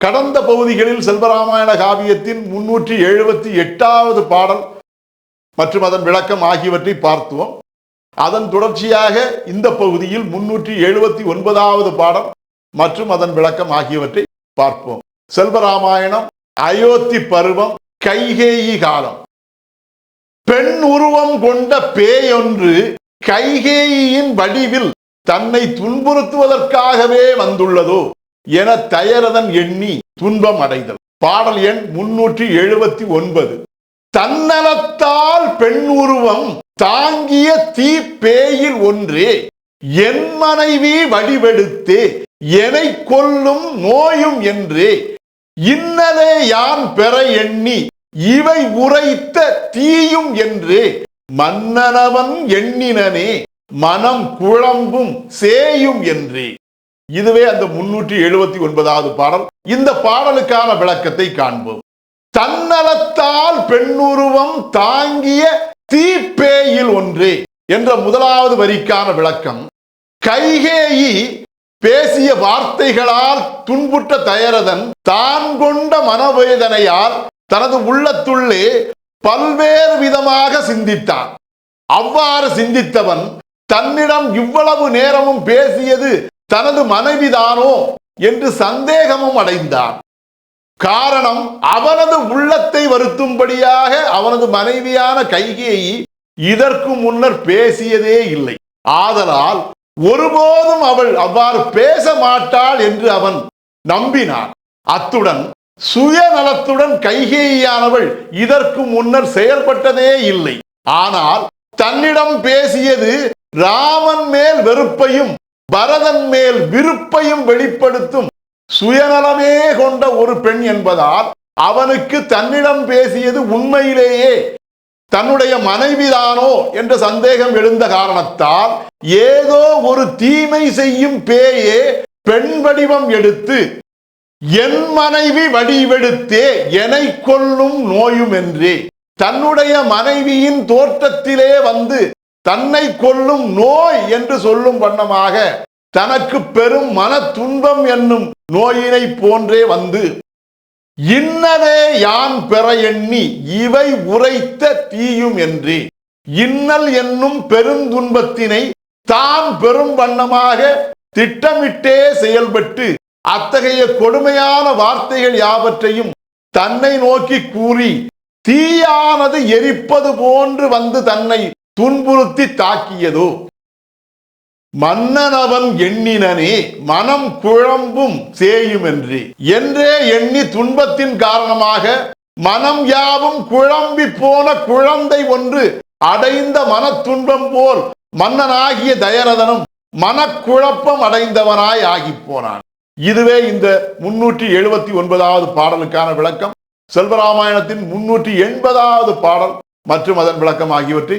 கடந்த பகுதிகளில் செல்வராமாயண காவியத்தின் முன்னூற்றி எழுபத்தி எட்டாவது பாடல் மற்றும் அதன் விளக்கம் ஆகியவற்றை பார்த்தோம் அதன் தொடர்ச்சியாக இந்த பகுதியில் முன்னூற்றி எழுபத்தி ஒன்பதாவது பாடல் மற்றும் அதன் விளக்கம் ஆகியவற்றை பார்ப்போம். செல்வராமாயணம் அயோத்தி பருவம் கைகேயி காலம். பெண் உருவம் கொண்ட பேயொன்று கைகேயின் வடிவில் தன்னை துன்புறுத்துவதற்காகவே வந்துள்ளதோ? என தயரதன் எண்ணி துன்பம் அடைதல். பாடல் எண் முன்னூற்றி எழுபத்தி ஒன்பது. தன்னலத்தால் பெண் உருவம் தாங்கிய தீ பேயில் ஒன்றே. என் மனைவி வடிவெடுத்தே எனை கொல்லும் நோயும் என்றே. இன்னலே யான் பெற எண்ணி இவை உரைத்த தீயும் என்றே. மன்னனவன் எண்ணினனே மனம் குழம்பும் சேயும் என்றே. இதுவே அந்த முன்னூற்றி எழுபத்தி ஒன்பதாவது பாடல். இந்த பாடலுக்கான விளக்கத்தை காண்போம். தன்னலத்தால் பெண்ணுருவம் தாங்கிய தீப்பேயில் ஒன்றே என்ற முதலாவது வரிக்கான விளக்கம். கைகேயி பேசிய வார்த்தைகளால் துன்புற்ற தயரதன் தான் கொண்ட மனவேதனையால் தனது உள்ளத்துள்ளே பல்வேறு விதமாக சிந்தித்தான். அவ்வாறு சிந்தித்தவன் தன்னிடம் இவ்வளவு நேரமும் பேசியது தனது மனைவிதானோ என்று சந்தேகமும் அடைந்தான். காரணம் அவனது உள்ளத்தை வருத்தும்படியாக அவனது மனைவியான கைகேயி இதற்கு முன்னர் பேசியதே இல்லை. ஆதலால் ஒருபோதும் அவள் அவ்வாறு பேச மாட்டாள் என்று அவன் நம்பினான். அத்துடன் சுயநலத்துடன் கைகேயானவள் இதற்கு முன்னர் செயல்பட்டதே இல்லை. ஆனால் தன்னிடம் பேசியது ராமன் மேல் வெறுப்பையும் பரதன் மேல் விருப்பையும் வெளிப்படுத்தும் சுயநலமே கொண்ட ஒரு பெண் என்பதால் அவனுக்கு தன்னிடம் பேசியது உண்மையிலேயே தன்னுடைய மனைவிதானோ என்ற சந்தேகம் எழுந்த காரணத்தால் ஏதோ ஒரு தீமை செய்யும் பேயே பெண் வடிவம் எடுத்து என் மனைவி வடிவெடுத்தே என்னை கொல்லும் நோயும் என்றே தன்னுடைய மனைவியின் தோற்றத்திலே வந்து தன்னை கொல்லும் நோய் என்று சொல்லும் வண்ணமாக தனக்கு பெரும் மன துன்பம் என்னும் நோயினை போன்றே வந்து இன்னதே யான் பெற எண்ணி இவை உரைத்த தீயும் என்றே இன்னல் என்னும் பெருந்துன்பத்தினை தான் பெரும் வண்ணமாக திட்டமிட்டே செயல்பட்டு அத்தகைய கொடுமையான வார்த்தைகள் யாவற்றையும் தன்னை நோக்கி கூறி தீயானது எரிப்பது போன்று வந்து தன்னை துன்புறுத்தி தாக்கியதோ? மன்னனவன் எண்ணினனே மனம் குழம்பும் சேயுமென்றி. என்று என்றே எண்ணி துன்பத்தின் காரணமாக மனம் யாவும் குழம்பி போன குழந்தை ஒன்று அடைந்த மன துன்பம் போல் மன்னனாகிய தயரதனும் மனக்குழப்பம் அடைந்தவனாய் ஆகி போனான் இதுவே இந்த முன்னூற்றி எழுபத்தி ஒன்பதாவது பாடலுக்கான விளக்கம். செல்வராமாயணத்தின் முன்னூற்றி எண்பதாவது பாடல் மற்றும் அதன் விளக்கம் ஆகியவற்றை